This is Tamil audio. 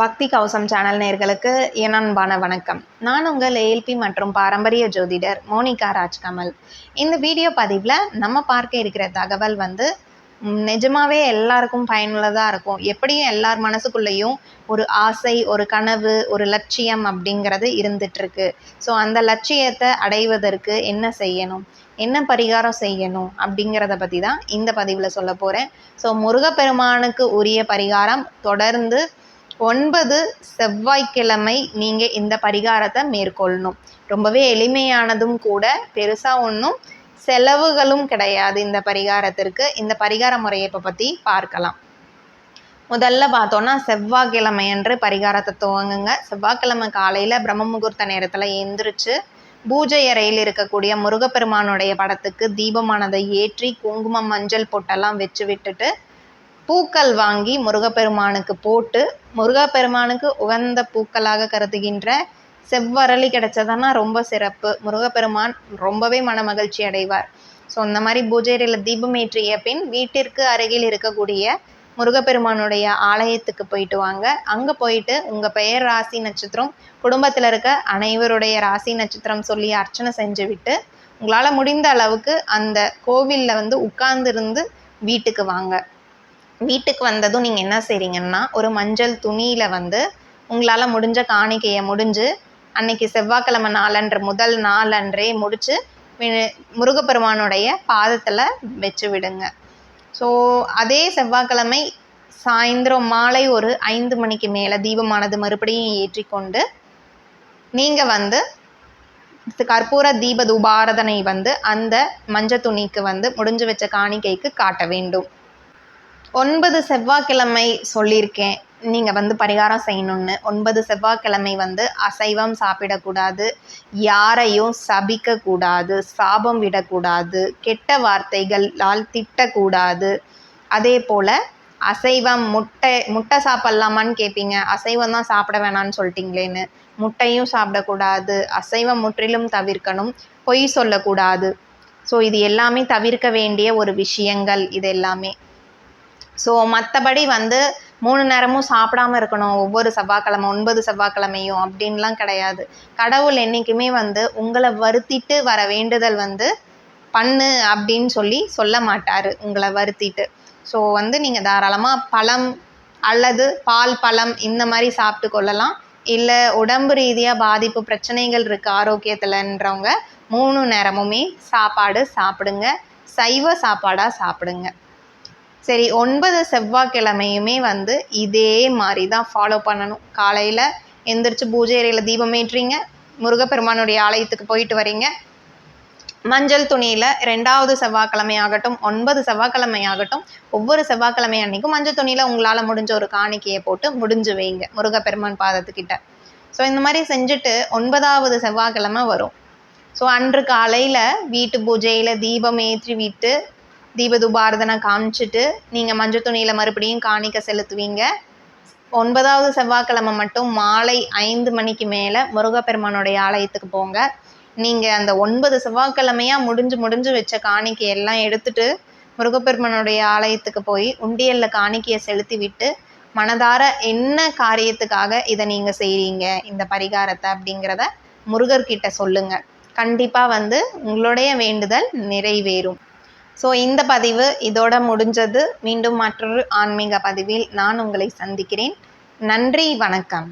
பக்தி கவசம் சேனல் நேர்களுக்கு என் அன்பான வணக்கம். நான் உங்கள் ஏஎல்பி மற்றும் பாரம்பரிய ஜோதிடர் மோனிகா ராஜ்கமல். இந்த வீடியோ பதிவில் நம்ம பார்க்க இருக்கிற தகவல் வந்து நிஜமாவே எல்லாருக்கும் பயனுள்ளதாக இருக்கும். எப்படியும் எல்லார் மனசுக்குள்ளேயும் ஒரு ஆசை ஒரு கனவு ஒரு லட்சியம் அப்படிங்கிறது இருந்துகிட்ருக்கு ஸோ அந்த லட்சியத்தை அடைவதற்கு என்ன செய்யணும்? என்ன பரிகாரம் செய்யணும்? அப்படிங்கிறத பற்றி தான் இந்த பதிவில் சொல்ல போகிறேன் ஸோ முருகப்பெருமானுக்கு உரிய பரிகாரம் தொடர்ந்து ஒன்பது செவ்வாய்க்கிழமை நீங்கள் இந்த பரிகாரத்தை மேற்கொள்ளணும். ரொம்பவே எளிமையானதும் கூட பெருசாக ஒன்றும் செலவுகளும் கிடையாது இந்த பரிகாரத்திற்கு. இந்த பரிகார முறையை இப்போ பற்றி பார்க்கலாம். முதல்ல பார்த்தோன்னா செவ்வாய்க்கிழமை என்று பரிகாரத்தை துவங்குங்க. செவ்வாய்க்கிழமை காலையில் பிரம்ம முகூர்த்த நேரத்தில் எந்திரிச்சு பூஜை அறையில் இருக்கக்கூடிய முருகப்பெருமானுடைய படத்துக்கு தீபமானதை ஏற்றி குங்குமம் மஞ்சள் பொட்டெல்லாம் வச்சு விட்டுட்டு பூக்கள் வாங்கி முருகப்பெருமானுக்கு போட்டு முருகப்பெருமானுக்கு உகந்த பூக்களாக கருதுகின்ற செவ்வரளி கிடைச்சதுன்னா ரொம்ப சிறப்பு. முருகப்பெருமான் ரொம்பவே மனமகிழ்ச்சி அடைவார். ஸோ இந்த மாதிரி பூஜையில் தீபம் ஏற்றிய பின் வீட்டிற்கு அருகில் இருக்கக்கூடிய முருகப்பெருமானுடைய ஆலயத்துக்கு போயிட்டு வாங்க. அங்கே போயிட்டு உங்கள் பெயர் ராசி நட்சத்திரம் குடும்பத்தில் இருக்க அனைவருடைய ராசி நட்சத்திரம் சொல்லி அர்ச்சனை செஞ்சு விட்டு உங்களால் முடிந்த அளவுக்கு அந்த கோவிலில் வந்து உட்கார்ந்திருந்து வீட்டுக்கு வாங்க. வீட்டுக்கு வந்ததும் நீங்கள் என்ன செய்கிறீங்கன்னா ஒரு மஞ்சள் துணியில் வந்து உங்களால் முடிஞ்ச காணிக்கையை முடிஞ்சு அன்னைக்கு செவ்வாய்க்கிழமை நாளன்று முதல் நாளன்றே முடித்து முருகப்பெருமானுடைய பாதத்தில் வச்சு விடுங்க. ஸோ அதே செவ்வாய்க்கிழமை சாயந்தரம் மாலை ஒரு ஐந்து மணிக்கு மேலே தீபமானது மறுபடியும் ஏற்றிக்கொண்டு நீங்கள் வந்து கற்பூர தீப தூபாரதனை வந்து அந்த மஞ்சள் துணிக்கு வந்து முடிஞ்சு வச்ச காணிக்கைக்கு காட்ட வேண்டும். ஒன்பது செவ்வாய்க்கிழமை சொல்லியிருக்கேன். நீங்கள் வந்து பரிகாரம் செய்யணும்னு. ஒன்பது செவ்வாய்க்கிழமை வந்து அசைவம் சாப்பிடக்கூடாது. யாரையும் சபிக்கக்கூடாது. சாபம் விடக்கூடாது. கெட்ட வார்த்தைகளால் திட்டக்கூடாது. அதே போல் அசைவம் முட்டை முட்டை சாப்பிட்லாமான்னு கேட்பீங்க அசைவம் தான் சாப்பிட வேணாம்னு சொல்லிட்டீங்களேன்னு. முட்டையும் சாப்பிடக்கூடாது. அசைவம் முற்றிலும் தவிர்க்கணும். பொய் சொல்லக்கூடாது. ஸோ இது எல்லாமே தவிர்க்க வேண்டிய ஒரு விஷயங்கள் இது எல்லாமே. ஸோ மற்றபடி வந்து மூணு நேரமும் சாப்பிடாம இருக்கணும். ஒவ்வொரு செவ்வாய்க்கிழமை ஒன்பது செவ்வாய்க்கிழமையும் அப்படின்லாம் கிடையாது. கடவுள் என்றைக்குமே வந்து உங்களை வருத்திட்டு வர வேண்டுதல் வந்து பண்ணு அப்படின்னு சொல்லி சொல்ல மாட்டார். உங்களை வருத்திட்டு. ஸோ வந்து நீங்கள் தாராளமாக பழம் அல்லது பால் பழம் இந்த மாதிரி சாப்பிட்டு கொள்ளலாம். இல்லை உடம்பு ரீதியாக பாதிப்பு பிரச்சனைகள் இருக்குது ஆரோக்கியத்தில்ன்றவங்க மூணு நேரமுமே சாப்பாடு சாப்பிடுங்க. சைவ சாப்பாடாக சாப்பிடுங்க. சரி ஒன்பது செவ்வாய்க்கிழமையுமே வந்து இதே மாதிரி தான் ஃபாலோ பண்ணணும். காலையில் எந்திரிச்சு பூஜை அறையில் தீபம் ஏற்றுறீங்க. முருகப்பெருமானுடைய ஆலயத்துக்கு போயிட்டு வரீங்க. மஞ்சள் துணியில் ரெண்டாவது செவ்வாய்க்கிழமை ஆகட்டும் ஒன்பது செவ்வாய்க்கிழமை ஆகட்டும் ஒவ்வொரு செவ்வாய்க்கிழமை அன்னைக்கும் மஞ்சள் துணியில் உங்களால் முடிஞ்ச ஒரு காணிக்கையை போட்டு முடிஞ்சு வைங்க முருகப்பெருமான் பாதத்துக்கிட்ட. ஸோ இந்த மாதிரி செஞ்சுட்டு ஒன்பதாவது செவ்வாய்க்கிழமை வரும். ஸோ அன்று காலையில் வீட்டு பூஜையில் தீபம் ஏற்றி விட்டு தீபதுபாரதனை காமிச்சிட்டு நீங்கள் மஞ்சள் துணியில் மறுபடியும் காணிக்க செலுத்துவீங்க. ஒன்பதாவது செவ்வாய்க்கிழமை மட்டும் மாலை ஐந்து மணிக்கு மேலே முருகப்பெருமானுடைய ஆலயத்துக்கு போங்க. நீங்கள் அந்த ஒன்பது செவ்வாய்க்கிழமையாக முடிஞ்சு முடிஞ்சு வச்ச காணிக்கை எல்லாம் எடுத்துட்டு முருகப்பெருமானுடைய ஆலயத்துக்கு போய் உண்டியலில் காணிக்கையை செலுத்தி விட்டு மனதார என்ன காரியத்துக்காக இதை நீங்கள் செய்கிறீங்க இந்த பரிகாரத்தை அப்படிங்கிறத முருகர்கிட்ட சொல்லுங்கள் கண்டிப்பாக வந்து உங்களுடைய வேண்டுதல் நிறைவேறும். ஸோ இந்த பதிவு இதோட முடிஞ்சது. மீண்டும் மற்றொரு ஆன்மீக பதிவில் நான் உங்களை சந்திக்கிறேன். நன்றி வணக்கம்.